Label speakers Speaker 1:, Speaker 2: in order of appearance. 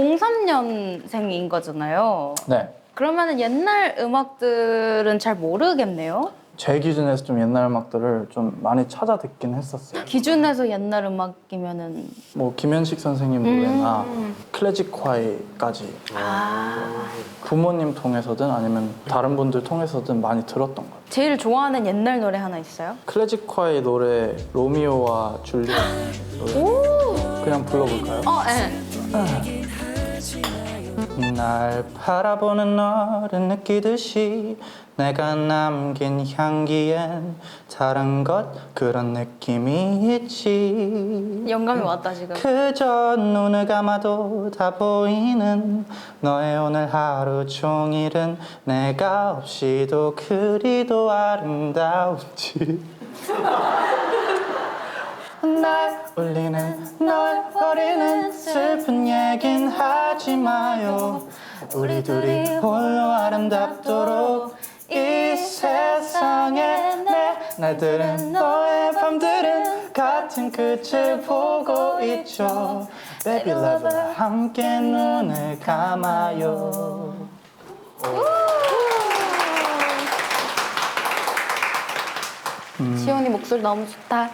Speaker 1: 03년생인 거잖아요.
Speaker 2: 네.
Speaker 1: 그러면은 옛날 음악들은 잘 모르겠네요.
Speaker 2: 제 기준에서 좀 옛날 음악들을 좀 많이 찾아 듣긴 했었어요.
Speaker 1: 기준에서 옛날 음악이면은
Speaker 2: 뭐 김현식 선생님 노래나
Speaker 1: 음.
Speaker 2: 클래식화이까지
Speaker 1: 아
Speaker 2: 부모님 통해서든 아니면 다른 분들 통해서든 많이 들었던 것 같아요.
Speaker 1: 제일 좋아하는 옛날 노래 하나 있어요?
Speaker 2: 클래식화의 노래 로미오와 줄리엣 노래 그냥 불러볼까요?
Speaker 1: 어, 네.
Speaker 2: 날 바라보는 너를 느끼듯이 내가 남긴 향기엔 다른 것 그런 느낌이 있지
Speaker 1: 영감이 왔다 지금.
Speaker 2: 그저 눈을 감아도 다 보이는 너의 오늘 하루 종일은 내가 없이도 그리도 아름다운지 날 울리는 널 버리는 슬픈 하지 마요. 우리 둘이 홀로 아름답도록 이 세상에 내 날들은 너의 밤들은 같은 끝을 보고 있죠. Baby lover 함께 눈을 감아요.
Speaker 1: 지원이 목소리 너무 좋다.